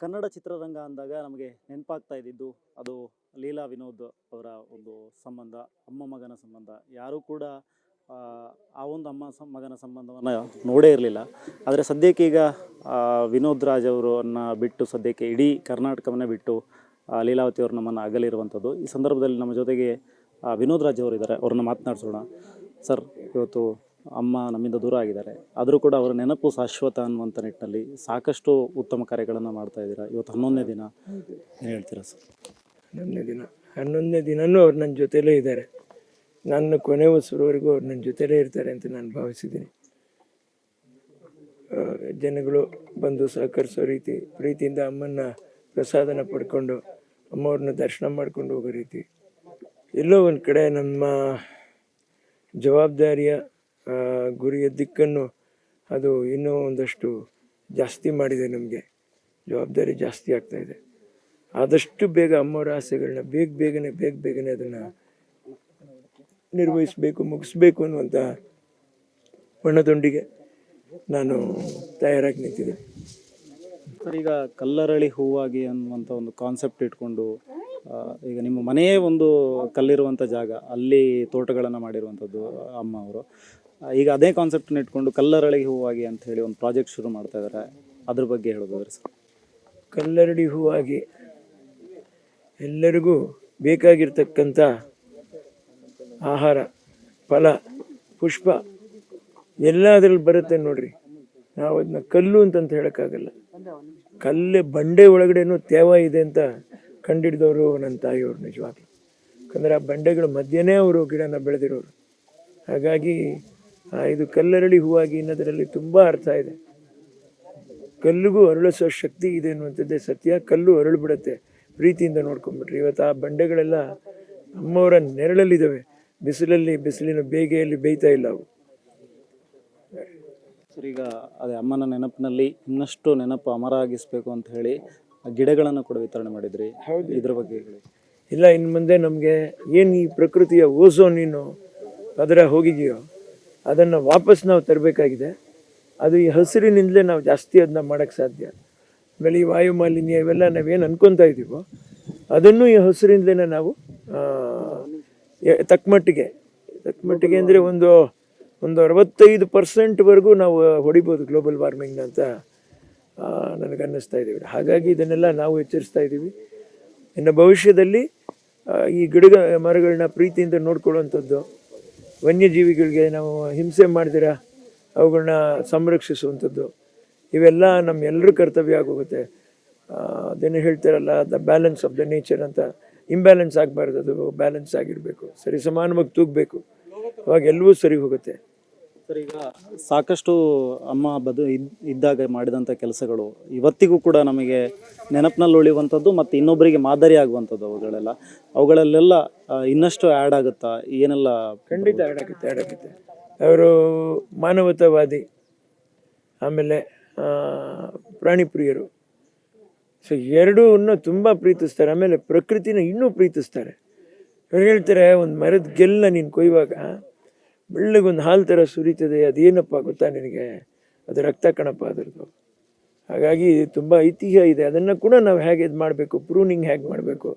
ಕನ್ನಡ ಚಿತ್ರರಂಗ ಅಂದಾಗ ನಮಗೆ ನೆನಪಾಗ್ತಾ ಇದ್ದಿದ್ದು ಅದು ಲೀಲಾ ವಿನೋದ್ ಅವರ ಒಂದು ಸಂಬಂಧ ಅಮ್ಮ ಮಗನ ಸಂಬಂಧ. ಯಾರೂ ಕೂಡ ಆ, ಒಂದು ಅಮ್ಮ ಮಗನ ಸಂಬಂಧವನ್ನು ನೋಡೇ ಇರಲಿಲ್ಲ. ಆದರೆ ಸದ್ಯಕ್ಕೆ ಈಗ ವಿನೋದ್ ರಾಜ್ ಅವರನ್ನು ಬಿಟ್ಟು ಸದ್ಯಕ್ಕೆ ಇಡೀ ಕರ್ನಾಟಕವನ್ನೇ ಬಿಟ್ಟು ಲೀಲಾವತಿ ಅವರು ನಮ್ಮನ್ನು ಅಗಲಿರುವಂಥದ್ದು. ಈ ಸಂದರ್ಭದಲ್ಲಿ ನಮ್ಮ ಜೊತೆಗೆ ವಿನೋದ್ ರಾಜ್ ಅವರು ಇದ್ದಾರೆ ಅವ್ರನ್ನ ಮಾತನಾಡಿಸೋಣ. ಸರ್ ಇವತ್ತು ಅಮ್ಮ ನಮ್ಮಿಂದ ದೂರ ಆಗಿದ್ದಾರೆ. ಆದರೂ ಕೂಡ ಅವರ ನೆನಪು ಶಾಶ್ವತ ಅನ್ನುವಂಥ ನಿಟ್ಟಿನಲ್ಲಿ ಸಾಕಷ್ಟು ಉತ್ತಮ ಕಾರ್ಯಗಳನ್ನು ಮಾಡ್ತಾ ಇದ್ದೀರಾ? ಇವತ್ತು ಹನ್ನೊಂದನೇ ದಿನ. ಹೇಳ್ತೀರಾ ಸರ್? ಹನ್ನೊಂದನೇ ದಿನ. ಹನ್ನೊಂದನೇ ದಿನವೂ ಅವ್ರು ನನ್ನ ಜೊತೆಲೇ ಇದ್ದಾರೆ. ನನ್ನ ಕೊನೆ ಉಸಿರುವರೆಗೂ ಅವ್ರು ನನ್ನ ಜೊತೆಲೇ ಇರ್ತಾರೆ ಅಂತ ನಾನು ಭಾವಿಸಿದ್ದೀನಿ. ಜನಗಳು ಬಂದು ಸಹಕರಿಸೋ ರೀತಿ, ಪ್ರೀತಿಯಿಂದ ಅಮ್ಮನ ಪ್ರಸಾದನ ಪಡ್ಕೊಂಡು, ಅಮ್ಮವ್ರನ್ನ ದರ್ಶನ ಮಾಡ್ಕೊಂಡು ಹೋಗೋ ರೀತಿ. ಎಲ್ಲೋ ಒಂದು ಕಡೆ ನಮ್ಮ ಜವಾಬ್ದಾರಿಯ ಗುರಿಯ ದಿಕ್ಕನ್ನು ಅದು ಇನ್ನೂ ಒಂದಷ್ಟು ಜಾಸ್ತಿ ಮಾಡಿದೆ ನಮಗೆ. ಜವಾಬ್ದಾರಿ ಜಾಸ್ತಿ ಆಗ್ತಾ ಇದೆ. ಆದಷ್ಟು ಬೇಗ ಅಮ್ಮವರ ಆಸೆಗಳನ್ನ ಬೇಗ ಬೇಗನೆ ಬೇಗ ಬೇಗನೆ ಅದನ್ನು ನಿರ್ವಹಿಸಬೇಕು, ಮುಗಿಸ್ಬೇಕು ಅನ್ನುವಂಥ ಬಣ್ಣದೊಂದಿಗೆ ನಾನು ತಯಾರಾಗಿ ನಿಂತಿದೆ ಈಗ ಕಲ್ಲರಳಿ ಹೂವಾಗಿ ಅನ್ನುವಂಥ ಒಂದು ಕಾನ್ಸೆಪ್ಟ್ ಇಟ್ಕೊಂಡು ಈಗ ನಿಮ್ಮ ಮನೆಯೇ ಒಂದು ಕಲ್ಲಿರುವಂಥ ಜಾಗ, ಅಲ್ಲಿ ತೋಟಗಳನ್ನು ಮಾಡಿರುವಂಥದ್ದು ಅಮ್ಮ ಅವರು. ಈಗ ಅದೇ ಕಾನ್ಸೆಪ್ಟನ್ನ ಇಟ್ಕೊಂಡು ಕಲ್ಲರಳಿ ಹೂವಾಗಿ ಅಂತ ಹೇಳಿ ಒಂದು ಪ್ರಾಜೆಕ್ಟ್ ಶುರು ಮಾಡ್ತಾ ಇದ್ದಾರೆ ಅದ್ರ ಬಗ್ಗೆ ಹೇಳೋದಾದ್ರೆ ಸರ್. ಕಲ್ಲರಡಿ ಹೂವಾಗಿ ಎಲ್ಲರಿಗೂ ಬೇಕಾಗಿರ್ತಕ್ಕಂಥ ಆಹಾರ, ಫಲ, ಪುಷ್ಪ ಎಲ್ಲ ಅದ್ರಲ್ಲಿ ಬರುತ್ತೆ ನೋಡ್ರಿ. ನಾವು ಅದನ್ನ ಕಲ್ಲು ಅಂತಂತ ಹೇಳೋಕ್ಕಾಗಲ್ಲ. ಕಲ್ಲೆ ಬಂಡೆ ಒಳಗಡೆನೂ ತೇವ ಇದೆ ಅಂತ ಕಂಡಿಡಿದವರು ನನ್ನ ತಾಯಿಯವರು ನಿಜವಾಗ್ಲು. ಯಾಕಂದ್ರೆ ಆ ಬಂಡೆಗಳ ಮಧ್ಯೆನೇ ಅವರು ಗಿಡನ ಬೆಳೆದಿರೋರು. ಹಾಗಾಗಿ ಇದು ಕಲ್ಲರಳಿ ಹೂವಾಗಿ ಅನ್ನೋದರಲ್ಲಿ ತುಂಬ ಅರ್ಥ ಇದೆ. ಕಲ್ಲಿಗೂ ಅರಳಿಸೋ ಶಕ್ತಿ ಇದೆ ಅನ್ನುವಂಥದ್ದೇ ಸತ್ಯ. ಕಲ್ಲು ಅರಳು ಬಿಡುತ್ತೆ ಪ್ರೀತಿಯಿಂದ ನೋಡ್ಕೊಂಡ್ಬಿಟ್ರಿ ಇವತ್ತು ಆ ಬಂಡೆಗಳೆಲ್ಲ ಅಮ್ಮವರ ನೆರಳಲ್ಲಿದ್ದಾವೆ. ಬಿಸಿಲಲ್ಲಿ ಬಿಸಿಲಿನ ಬೇಗೆಯಲ್ಲಿ ಬೇಯ್ತಾ ಇಲ್ಲ ಅವು. ಸರ್ ಈಗ ಅದೇ ಅಮ್ಮನ ನೆನಪಿನಲ್ಲಿ ಇನ್ನಷ್ಟು ನೆನಪು ಅಮರ ಆಗಿಸ್ಬೇಕು ಅಂತ ಹೇಳಿ ಗಿಡಗಳನ್ನು ಕೂಡ ವಿತರಣೆ ಮಾಡಿದ್ರಿ. ಹೌದು. ಇದ್ರ ಬಗ್ಗೆ ಹೇಳಿ. ಇಲ್ಲ ಇನ್ನು ಮುಂದೆ ನಮಗೆ ಏನು ಈ ಪ್ರಕೃತಿಯ ಓಸೋ ನೀನು ಅದರ ಹೋಗಿದೆಯೋ? ಅದನ್ನು ವಾಪಸ್ ನಾವು ತರಬೇಕಾಗಿದೆ. ಅದು ಈ ಹಸಿರಿನಿಂದಲೇ ನಾವು ಜಾಸ್ತಿ ಅದನ್ನ ಮಾಡೋಕ್ಕೆ ಸಾಧ್ಯ. ಆಮೇಲೆ ಈ ವಾಯುಮಾಲಿನ್ಯ ಇವೆಲ್ಲ ನಾವೇನು ಅನ್ಕೊತಾ ಇದ್ದೀವೋ ಅದನ್ನು ಈ ಹಸಿರಿಂದಲೇ ನಾವು ತಕ್ಕಮಟ್ಟಿಗೆ ತಕ್ಕಮಟ್ಟಿಗೆ ಅಂದರೆ ಒಂದು ಒಂದು ಅರವತ್ತೈದು ಪರ್ಸೆಂಟ್ವರೆಗೂ ನಾವು ಹೊಡಿಬೋದು ಗ್ಲೋಬಲ್ ವಾರ್ಮಿಂಗ್ನ ಅಂತ ನನಗೆ ಅನ್ನಿಸ್ತಾ ಇದ್ದೀವಿ ಹಾಗಾಗಿ ಇದನ್ನೆಲ್ಲ ನಾವು ಎಚ್ಚರಿಸ್ತಾ ಇದ್ದೀವಿ ಇನ್ನು ಭವಿಷ್ಯದಲ್ಲಿ ಈ ಗಿಡಗ, ಮರಗಳನ್ನ ಪ್ರೀತಿಯಿಂದ ನೋಡ್ಕೊಳ್ಳುವಂಥದ್ದು ವನ್ಯಜೀವಿಗಳಿಗೆ ನಾವು ಹಿಂಸೆ ಮಾಡಿದಿರ ಅವುಗಳನ್ನ ಸಂರಕ್ಷಿಸುವಂಥದ್ದು. ಇವೆಲ್ಲ ನಮ್ಮೆಲ್ಲರ ಕರ್ತವ್ಯ ಆಗೋಗುತ್ತೆ. ಅದೇನು ಹೇಳ್ತಾರಲ್ಲ, the balance of the nature ಅಂತ. ಇಂಬ್ಯಾಲೆನ್ಸ್ ಆಗಬಾರ್ದು, ಅದು ಬ್ಯಾಲೆನ್ಸ್ ಆಗಿರಬೇಕು. ಸರಿ, ಸಮಾನವಾಗಿ ತೂಗಬೇಕು. ಅವಾಗ ಎಲ್ಲವೂ ಸರಿ ಹೋಗುತ್ತೆ. ಸರ್, ಈಗ ಸಾಕಷ್ಟು ಅಮ್ಮ ಬದು ಇದ್- ಇದ್ದಾಗ ಮಾಡಿದಂಥ ಕೆಲಸಗಳು ಇವತ್ತಿಗೂ ಕೂಡ ನಮಗೆ ನೆನಪಿನಲ್ಲಿ ಉಳಿಯುವಂಥದ್ದು ಮತ್ತು ಇನ್ನೊಬ್ಬರಿಗೆ ಮಾದರಿ ಆಗುವಂಥದ್ದು ಅವುಗಳೆಲ್ಲ. ಅವುಗಳಲ್ಲೆಲ್ಲ ಇನ್ನಷ್ಟು ಆ್ಯಡ್ ಆಗುತ್ತಾ? ಏನೆಲ್ಲ ಖಂಡಿತ ಆ್ಯಡ್ ಆಗುತ್ತೆ ಆ್ಯಡ್ ಆಗುತ್ತೆ. ಅವರು ಮಾನವತಾವಾದಿ, ಆಮೇಲೆ ಪ್ರಾಣಿ ಪ್ರಿಯರು ಸೊ ಎರಡೂನ್ನು ತುಂಬ ಪ್ರೀತಿಸ್ತಾರೆ. ಆಮೇಲೆ ಪ್ರಕೃತಿನ ಇನ್ನೂ ಪ್ರೀತಿಸ್ತಾರೆ. ಅವ್ರು ಹೇಳ್ತಾರೆ, ಒಂದು ಮರದ ಗೆಲ್ಲ ನೀನು ಕೊಯ್ಯುವಾಗ ಬೆಳ್ಳಗೊಂದು ಹಾಲು ಥರ ಸುರಿತದೆ, ಅದೇನಪ್ಪ ಗೊತ್ತಾ ನಿನಗೆ? ಅದು ರಕ್ತ ಕಣಪ್ಪ ಅದರದ್ದು. ಹಾಗಾಗಿ ತುಂಬ ಐತಿಹ್ಯ ಇದೆ. ಅದನ್ನು ಕೂಡ ನಾವು ಹೇಗೆ ಇದು ಮಾಡಬೇಕು, ಪ್ರೂನಿಂಗ್ ಹೇಗೆ ಮಾಡಬೇಕು?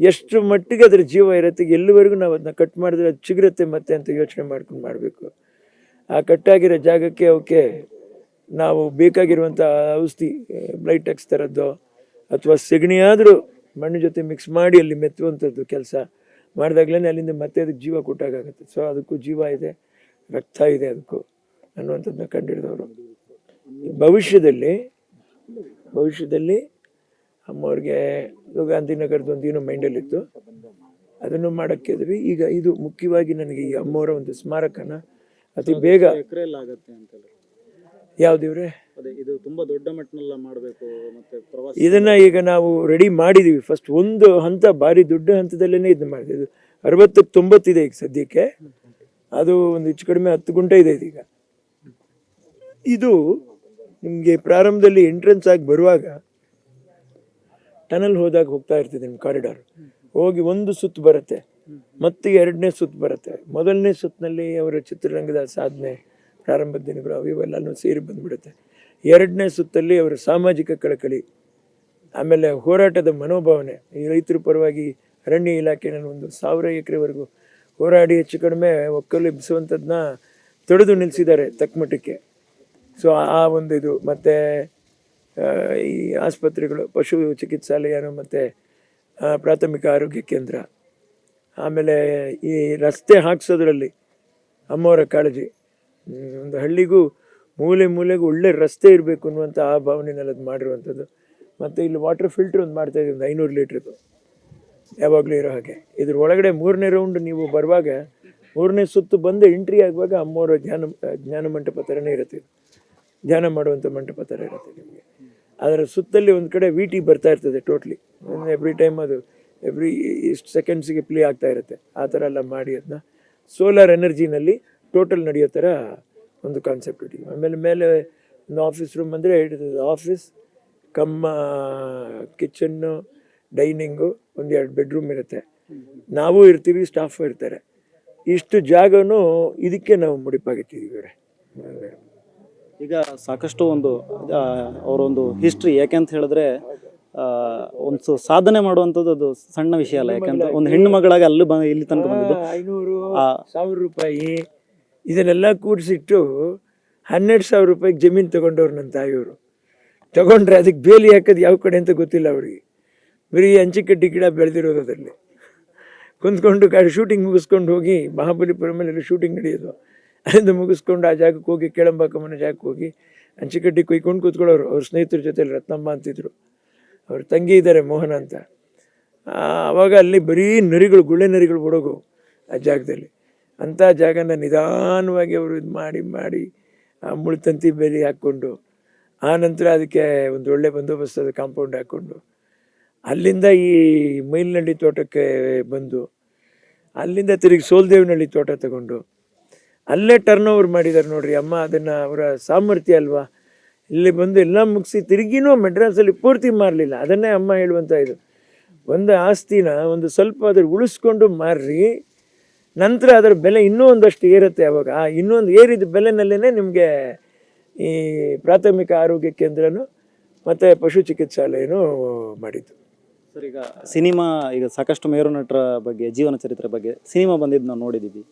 ಎಷ್ಟು ಮಟ್ಟಿಗೆ ಅದ್ರ ಜೀವ ಇರುತ್ತೆ, ಎಲ್ಲಿವರೆಗೂ ನಾವು ಅದನ್ನ ಕಟ್ ಮಾಡಿದ್ರೆ ಅದು ಚಿಗುರುತ್ತೆ ಮತ್ತೆ ಅಂತ ಯೋಚನೆ ಮಾಡ್ಕೊಂಡು ಮಾಡಬೇಕು. ಆ ಕಟ್ಟಾಗಿರೋ ಜಾಗಕ್ಕೆ ಅವಕ್ಕೆ ನಾವು ಬೇಕಾಗಿರುವಂಥ ಔಷಧಿ ಬ್ಲೈಟೆಕ್ಸ್ ಥರದ್ದು ಅಥವಾ ಸೆಗಣಿಯಾದರೂ ಮಣ್ಣು ಜೊತೆ ಮಿಕ್ಸ್ ಮಾಡಿ ಅಲ್ಲಿ ಮೆತ್ತುವಂಥದ್ದು ಕೆಲಸ ಮಾಡಿದಾಗಲೇ ಅಲ್ಲಿಂದ ಮತ್ತೆ ಅದಕ್ಕೆ ಜೀವ ಕೊಟ್ಟಾಗುತ್ತೆ ಸೊ ಅದಕ್ಕೂ ಜೀವ ಇದೆ, ರಕ್ತ ಇದೆ ಅದಕ್ಕೂ ಅನ್ನುವಂಥದ್ದನ್ನ ಕಂಡುಹಿಡಿದವರು ಭವಿಷ್ಯದಲ್ಲಿ ಭವಿಷ್ಯದಲ್ಲಿ ಅಮ್ಮವ್ರಿಗೆ ಗಾಂಧಿ ಗಾಂಧಿನಗರದ ಒಂದು ಏನೋ ಮೈಂಡಲ್ಲಿತ್ತು. ಅದನ್ನು ಮಾಡೋಕ್ಕೆ ಇದ್ವಿ. ಈಗ ಇದು ಮುಖ್ಯವಾಗಿ ನನಗೆ ಈ ಅಮ್ಮವರ ಒಂದು ಸ್ಮಾರಕನ ಅತಿ ಬೇಗ ಆಗುತ್ತೆ ಅಂತೇಳಿ ಯಾವ್ದಿವ್ರೆ? ಅದೇ ಇದು ತುಂಬ ದೊಡ್ಡ ಮಟ್ಟನೆಲ್ಲ ಮಾಡಬೇಕು ಮತ್ತೆ ಪ್ರವಾಸ ಇದನ್ನ ಈಗ ನಾವು ರೆಡಿ ಮಾಡಿದೀವಿ. ಫಸ್ಟ್ ಒಂದು ಹಂತ ಭಾರಿ ದೊಡ್ಡ ಹಂತದಲ್ಲೇ ಇದನ್ನ ಮಾಡಿದೆ. ಇದು ಅರವತ್ತಕ್ಕೆ ತೊಂಬತ್ತಿದೆ ಈಗ ಸದ್ಯಕ್ಕೆ. ಅದು ಒಂದು ಹೆಚ್ಚು ಕಡಿಮೆ ಹತ್ತು ಗುಂಟೆ ಇದೆ ಇದೀಗ. ಇದು ನಿಮಗೆ ಪ್ರಾರಂಭದಲ್ಲಿ ಎಂಟ್ರೆನ್ಸ್ ಆಗಿ ಬರುವಾಗ ಟನಲ್ ಹೋದಾಗ ಹೋಗ್ತಾ ಇರ್ತದೆ ನಿಮ್ಮ ಕಾರಿಡಾರ್ ಹೋಗಿ ಒಂದು ಸುತ್ತು ಬರುತ್ತೆ. ಮತ್ತೆ ಎರಡನೇ ಸುತ್ತು ಬರುತ್ತೆ. ಮೊದಲನೇ ಸುತ್ತಿನಲ್ಲಿ ಅವರ ಚಿತ್ರರಂಗದ ಸಾಧನೆ. ಪ್ರಾರಂಭದ ದಿನಗಳು ಅವು ಇವೆಲ್ಲನೂ ಸೇರಿ ಬಂದುಬಿಡುತ್ತೆ. ಎರಡನೇ ಸುತ್ತಲ್ಲಿ ಅವರ ಸಾಮಾಜಿಕ ಕಳಕಳಿ, ಆಮೇಲೆ ಹೋರಾಟದ ಮನೋಭಾವನೆ. ಈ ರೈತರ ಪರವಾಗಿ ಅರಣ್ಯ ಇಲಾಖೆನಲ್ಲಿ ಒಂದು ಸಾವಿರ ಎಕರೆವರೆಗೂ ಹೋರಾಡಿ ಹೆಚ್ಚು ಕಡಿಮೆ ಒಕ್ಕಲು ಎಬ್ಬಿಸುವಂಥದ್ದನ್ನ ತಡೆದು ನಿಲ್ಲಿಸಿದ್ದಾರೆ ತಕ್ಕಮಟ್ಟಕ್ಕೆ ಸೊ ಆ ಒಂದು ಇದು. ಮತ್ತು ಈ ಆಸ್ಪತ್ರೆಗಳು, ಪಶು ಚಿಕಿತ್ಸಾಲಯನು ಮತ್ತು ಪ್ರಾಥಮಿಕ ಆರೋಗ್ಯ ಕೇಂದ್ರ. ಆಮೇಲೆ ಈ ರಸ್ತೆ ಹಾಕ್ಸೋದ್ರಲ್ಲಿ ಅಮ್ಮವರ ಕಾಳಜಿ. ಒಂದು ಹಳ್ಳಿಗೂ ಮೂಲೆ ಮೂಲೆಗೂ ಒಳ್ಳೆ ರಸ್ತೆ ಇರಬೇಕು ಅನ್ನುವಂಥ ಆ ಭಾವನೆಯಲ್ಲಿ ಅದು ಮಾಡಿರುವಂಥದ್ದು. ಮತ್ತು ಇಲ್ಲಿ ವಾಟರ್ ಫಿಲ್ಟ್ರ್ ಒಂದು ಮಾಡ್ತಾ ಇದ್ದೀವಿ ಒಂದು ಐನೂರು ಲೀಟ್ರದ್ದು ಯಾವಾಗಲೂ ಇರೋ ಹಾಗೆ. ಇದ್ರ ಒಳಗಡೆ ಮೂರನೇ ರೌಂಡ್ ನೀವು ಬರುವಾಗ ಮೂರನೇ ಸುತ್ತು ಬಂದು ಎಂಟ್ರಿ ಆಗುವಾಗ ಅಮ್ಮೋರ ಧ್ಯಾನ, ಜ್ಞಾನ ಮಂಟಪ ಥರನೇ ಇರುತ್ತೆ ಧ್ಯಾನ ಮಾಡುವಂಥ ಮಂಟಪ ಥರ ಇರುತ್ತೆ ನಿಮಗೆ. ಅದರ ಸುತ್ತಲ್ಲಿ ಒಂದು ಕಡೆ ವಿ ಟಿ ಬರ್ತಾ ಇರ್ತದೆ ಟೋಟ್ಲಿ ಎವ್ರಿ ಟೈಮ್ ಅದು ಎವ್ರಿ ಇಷ್ಟು ಸೆಕೆಂಡ್ಸಿಗೆ ಪ್ಲೇ ಆಗ್ತಾ ಇರುತ್ತೆ. ಆ ಥರ ಎಲ್ಲ ಮಾಡಿ ಅದನ್ನ. ಸೋಲಾರ್ ಎನರ್ಜಿನಲ್ಲಿ ಟೋಟಲ್ ನಡೆಯೋ ಥರ ಒಂದು ಕಾನ್ಸೆಪ್ಟ್ ಇಟ್ಟಿವಿ ಆಮೇಲೆ ಮೇಲೆ ಒಂದು ಆಫೀಸ್ ರೂಮ್ ಅಂದರೆ ಆಫೀಸ್ ಕಮ್ಮ ಕಿಚನ್ನು ಡೈನಿಂಗು ಒಂದು ಎರಡು ಬೆಡ್ರೂಮ್ ಇರುತ್ತೆ. ನಾವು ಇರ್ತೀವಿ ಸ್ಟಾಫು ಇರ್ತಾರೆ. ಇಷ್ಟು ಜಾಗನೂ ಇದಕ್ಕೆ ನಾವು ಮುಡಿಪಾಗಿಟ್ಟಿದ್ದೀವಿ ಇವರೇ ಈಗ ಸಾಕಷ್ಟು ಒಂದು ಅವರೊಂದು ಹಿಸ್ಟ್ರಿ ಯಾಕೆಂತ ಹೇಳಿದ್ರೆ ಒಂದು ಸಾಧನೆ ಮಾಡುವಂಥದ್ದು ಅದು ಸಣ್ಣ ವಿಷಯ ಅಲ್ಲ. ಯಾಕಂದ್ರೆ ಒಂದು ಹೆಣ್ಣು ಮಗಳಾಗಿ ಅಲ್ಲಿ ಬಂದು ಇಲ್ಲಿ ತನಕ ಬಂದಿದ್ದು. ಐನೂರು. ಸಾವಿರ ರೂಪಾಯಿ ಇದನ್ನೆಲ್ಲ ಕೂಡಿಸಿಟ್ಟು ಹನ್ನೆರಡು ಸಾವಿರ ರೂಪಾಯಿಗೆ ಜಮೀನು ತೊಗೊಂಡವ್ರು ನನ್ನ ತಾಯಿಯವರು. ತೊಗೊಂಡ್ರೆ ಅದಕ್ಕೆ ಬೇಲಿ ಹಾಕೋದು ಯಾವ ಕಡೆ ಅಂತ ಗೊತ್ತಿಲ್ಲ ಅವ್ರಿಗೆ. ಬರೀ ಹಂಚಿಕಡ್ಡಿ ಗಿಡ ಬೆಳೆದಿರೋದು ಅದರಲ್ಲಿ. ಕುಂತ್ಕೊಂಡು ಗಾಡಿ ಶೂಟಿಂಗ್ ಮುಗಿಸ್ಕೊಂಡು ಹೋಗಿ ಮಹಾಬಲಿಪುರಮಲ್ಲಿ ಶೂಟಿಂಗ್ ನಡೆಯೋದು. ಅಲ್ಲಿಂದ ಮುಗಿಸ್ಕೊಂಡು ಆ ಜಾಗಕ್ಕೆ ಹೋಗಿ ಕೇಳಂಬಾಕಮ್ಮನ ಜಾಗಕ್ಕೆ ಹೋಗಿ ಹಂಚಿಕಡ್ಡಿ ಕುಯ್ಕೊಂಡು ಕೂತ್ಕೊಳ್ಳೋರು. ಅವ್ರ ಸ್ನೇಹಿತರ ಜೊತೆಲಿ ರತ್ನಮ್ಮ ಅಂತಿದ್ರು. ಅವ್ರ ತಂಗಿ ಇದ್ದಾರೆ ಮೋಹನ ಅಂತ. ಆವಾಗ ಅಲ್ಲಿ ಬರೀ ನರಿಗಳು, ಗುಳ್ಳೆ ನರಿಗಳು ಓಡೋಗು ಆ ಜಾಗದಲ್ಲಿ. ಅಂಥ ಜಾಗನ ನಿಧಾನವಾಗಿ ಅವರು ಇದು ಮಾಡಿ ಮಾಡಿ, ಆ ಮುಳ್ತಂತಿ ಬೇಲಿ ಹಾಕ್ಕೊಂಡು, ಆ ನಂತರ ಅದಕ್ಕೆ ಒಂದು ಒಳ್ಳೆ ಬಂದೋಬಸ್ತದ ಕಾಂಪೌಂಡ್ ಹಾಕ್ಕೊಂಡು, ಅಲ್ಲಿಂದ ಈ ಮೈಲ್ನಳ್ಳಿ ತೋಟಕ್ಕೆ ಬಂದು, ಅಲ್ಲಿಂದ ತಿರುಗಿ ಸೋಲ್ದೇವನಹಳ್ಳಿ ತೋಟ ತಗೊಂಡು, ಅಲ್ಲೇ ಟರ್ನ್ ಓವರ್ ಮಾಡಿದ್ದಾರೆ ನೋಡ್ರಿ ಅಮ್ಮ, ಅದನ್ನು ಅವರ ಸಾಮರ್ಥ್ಯ ಅಲ್ವಾ? ಇಲ್ಲಿ ಬಂದು ಎಲ್ಲ ಮುಗಿಸಿ ತಿರುಗಿನೂ ಮೆಡ್ರಾಸಲ್ಲಿ ಪೂರ್ತಿ ಮಾರಲಿಲ್ಲ. ಅದನ್ನೇ ಅಮ್ಮ ಹೇಳುವಂಥ ಇದು. ಒಂದು ಆಸ್ತಿನ ಒಂದು ಸ್ವಲ್ಪ ಅದ್ರ ಉಳಿಸ್ಕೊಂಡು ಮಾರ್ರಿ. ನಂತರ ಅದರ ಬೆಲೆ ಇನ್ನೂ ಒಂದಷ್ಟು ಏರುತ್ತೆ ಅವಾಗ. ಆ ಇನ್ನೊಂದು ಏರಿದ ಬೆಲೆನಲ್ಲೇ ನಿಮಗೆ ಈ ಪ್ರಾಥಮಿಕ ಆರೋಗ್ಯ ಕೇಂದ್ರನೂ ಮತ್ತು ಪಶು ಚಿಕಿತ್ಸಾಲಯನೂ ಮಾಡಿದ್ದು. ಸರ್ ಈಗ ಸಿನಿಮಾ ಈಗ ಸಾಕಷ್ಟು ಮೇರು ನಟರ ಬಗ್ಗೆ ಜೀವನ ಚರಿತ್ರೆ ಬಗ್ಗೆ ಸಿನಿಮಾ ಬಂದಿದ್ದು ನಾವು ನೋಡಿದ್ದೀವಿ.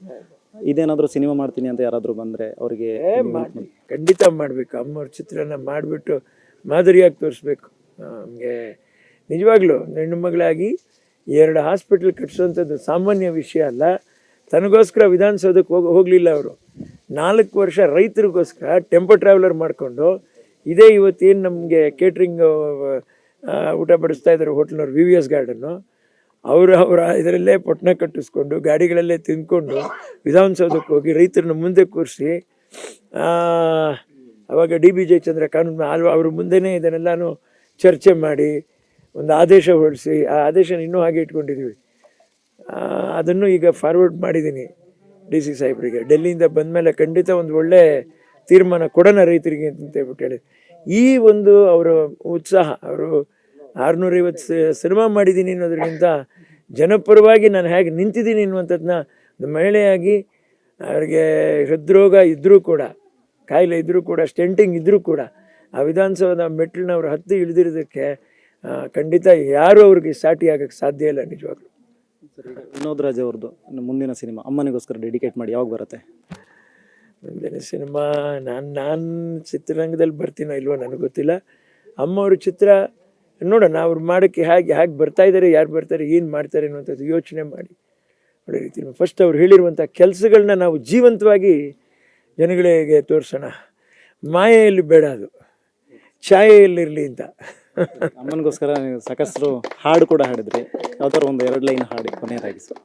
ಇದೇನಾದರೂ ಸಿನಿಮಾ ಮಾಡ್ತೀನಿ ಅಂತ ಯಾರಾದರೂ ಬಂದರೆ ಅವರಿಗೆ ಮಾಡಿ ಖಂಡಿತ ಮಾಡಬೇಕು. ಅಮ್ಮವ್ರ ಚಿತ್ರನ ಮಾಡಿಬಿಟ್ಟು ಮಾದರಿಯಾಗಿ ತೋರಿಸ್ಬೇಕು. ನಮಗೆ ನಿಜವಾಗ್ಲೂ ಹೆಣ್ಣು ಮಗಳಾಗಿ ಎರಡು ಹಾಸ್ಪಿಟ್ಲ್ ಕಟ್ಸೋವಂಥದ್ದು ಸಾಮಾನ್ಯ ವಿಷಯ ಅಲ್ಲ. ತನಗೋಸ್ಕರ ವಿಧಾನಸೌಧಕ್ಕೆ ಹೋಗಿ, ಹೋಗಲಿಲ್ಲ ಅವರು. ನಾಲ್ಕು ವರ್ಷ ರೈತರಿಗೋಸ್ಕರ ಟೆಂಪೋ ಟ್ರಾವೆಲರ್ ಮಾಡಿಕೊಂಡು ಇದೇ ಇವತ್ತೇನು ನಮಗೆ ಕೇಟ್ರಿಂಗ್ ಊಟ ಬಡಿಸ್ತಾ ಇದ್ದಾರೆ ಹೋಟ್ಲ್ನವ್ರು ವಿ ವಿ ಎಸ್ ಗಾರ್ಡನ್ನು ಅವರು, ಅವರ ಇದರಲ್ಲೇ ಪೊಟ್ನ ಕಟ್ಟಿಸ್ಕೊಂಡು ಗಾಡಿಗಳಲ್ಲೇ ತಿಂದ್ಕೊಂಡು ವಿಧಾನಸೌಧಕ್ಕೆ ಹೋಗಿ ರೈತರನ್ನ ಮುಂದೆ ಕೂರಿಸಿ ಅವಾಗ ಡಿ ಬಿ ಜಯಚಂದ್ರ ಕಾನೂನು ಅಲ್ವ, ಅವ್ರ ಮುಂದೆನೇ ಇದನ್ನೆಲ್ಲಾನು ಚರ್ಚೆ ಮಾಡಿ ಒಂದು ಆದೇಶ ಹೊರಡಿಸಿ, ಆ ಆದೇಶನ ಇನ್ನೂ ಹಾಗೆ ಇಟ್ಕೊಂಡಿದ್ದೀವಿ ಅದನ್ನು ಈಗ ಫಾರ್ವರ್ಡ್ ಮಾಡಿದ್ದೀನಿ ಡಿ ಸಿ ಸಾಹೇಬ್ರಿಗೆ. ಡೆಲ್ಲಿಯಿಂದ ಬಂದಮೇಲೆ ಖಂಡಿತ ಒಂದು ಒಳ್ಳೆ ತೀರ್ಮಾನ ಕೊಡೋಣ ರೈತರಿಗೆ ಅಂತ ಹೇಳ್ಬಿಟ್ಟು ಹೇಳಿ ಈ ಒಂದು ಅವರ ಉತ್ಸಾಹ, ಅವರು ಆರುನೂರೈವತ್ತು ಸಿನಿಮಾ ಮಾಡಿದ್ದೀನಿ ಅನ್ನೋದ್ರಿಂದ ಜನಪರವಾಗಿ ನಾನು ಹೇಗೆ ನಿಂತಿದ್ದೀನಿ ಅನ್ನುವಂಥದ್ದನ್ನ ಮಹಿಳೆಯಾಗಿ ಅವ್ರಿಗೆ ಹೃದ್ರೋಗ ಇದ್ದರೂ ಕೂಡ, ಕಾಯಿಲೆ ಇದ್ದರೂ ಕೂಡ, ಸ್ಟೆಂಟಿಂಗ್ ಇದ್ದರೂ ಕೂಡ, ಆ ವಿಧಾನಸೌಧ ಮೆಟ್ಟಿಲನ್ನ ಅವ್ರು ಹತ್ತಿ ಇಳಿದಿರೋದಕ್ಕೆ ಖಂಡಿತ ಯಾರೂ ಅವ್ರಿಗೆ ಸಾಟಿ ಆಗೋಕ್ಕೆ ಸಾಧ್ಯ ಇಲ್ಲ ನಿಜವಾಗ್ಲೂ. ಸರ್ ವಿನೋದ್ ರಾಜ್ ಅವ್ರದ್ದು ಮುಂದಿನ ಸಿನಿಮಾ ಅಮ್ಮನಿಗೋಸ್ಕರ ಡೆಡಿಕೇಟ್ ಮಾಡಿ ಯಾವಾಗ ಬರುತ್ತೆ? ಮುಂದಿನ ಸಿನಿಮಾ, ನಾನು ನಾನು ಚಿತ್ರರಂಗದಲ್ಲಿ ಬರ್ತೀನೋ ಇಲ್ವೋ ನನಗೆ ಗೊತ್ತಿಲ್ಲ. ಅಮ್ಮವ್ರ ಚಿತ್ರ, ನೋಡೋಣ, ಅವ್ರು ಮಾಡೋಕ್ಕೆ ಹೇಗೆ ಹೇಗೆ ಬರ್ತಾ ಇದ್ದಾರೆ ಯಾರು ಬರ್ತಾರೆ, ಏನು ಮಾಡ್ತಾರೆ ಅನ್ನುವಂಥದ್ದು ಯೋಚನೆ ಮಾಡಿ. ಒಳ್ಳೆ ರೀತಿ ಫಸ್ಟ್ ಅವ್ರು ಹೇಳಿರುವಂಥ ಕೆಲಸಗಳನ್ನ ನಾವು ಜೀವಂತವಾಗಿ ಜನಗಳಿಗೆ ತೋರಿಸೋಣ. ಮಾಯೆಯಲ್ಲಿ ಬೇಡ ಅದು. ಛಾಯೆಯಲ್ಲಿರಲಿ ಅಂತ. ಅಮ್ಮನಿಗೋಸ್ಕರ ನೀವು ಸಾಕಷ್ಟು ಹಾಡು ಕೂಡ ಹಾಡಿದ್ರಿ. ಯಾವ್ದಾರು ಒಂದು ಎರಡು ಲೈನ್ ಹಾಡಿ, ಕೊನೆಯದಾಗಿ ಸರ್.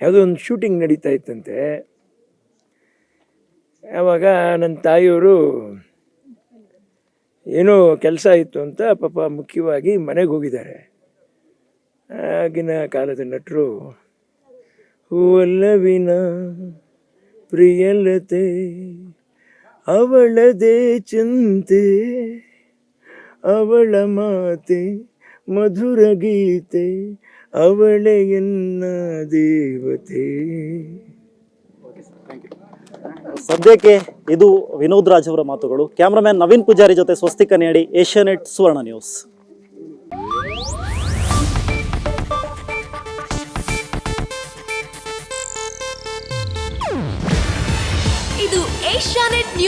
ಯಾವುದೋ ಒಂದು ಶೂಟಿಂಗ್ ನಡೀತಾ ಇತ್ತಂತೆ. ಆವಾಗ ನನ್ನ ತಾಯಿಯವರು ಏನೋ ಕೆಲಸ ಇತ್ತು ಅಂತ ಪಾಪ ಮುಖ್ಯವಾಗಿ ಮನೆಗೆ ಹೋಗಿದ್ದಾರೆ. ಆಗಿನ ಕಾಲದ ನಟರು ಒಲ್ಲವಿನ ಪ್ರಿಯಲತೆ ಅವಳದೇ ಚಿಂತೆ, ಅವಳ ಮಾತೆ ಮಧುರ ಗೀತೆ, ಅವಳೆ ಎನ್ನ ದೇವತೆ. ಸದ್ಯಕ್ಕೆ ಇದು ವಿನೋದ್ ರಾಜ್ ಅವರ ಮಾತುಗಳು. ಕ್ಯಾಮ್ರಾಮ್ಯಾನ್ ನವೀನ್ ಪೂಜಾರಿ ಜೊತೆ ಸ್ವಸ್ತಿಕ ನೇಡಿ Asianet Suvarna news.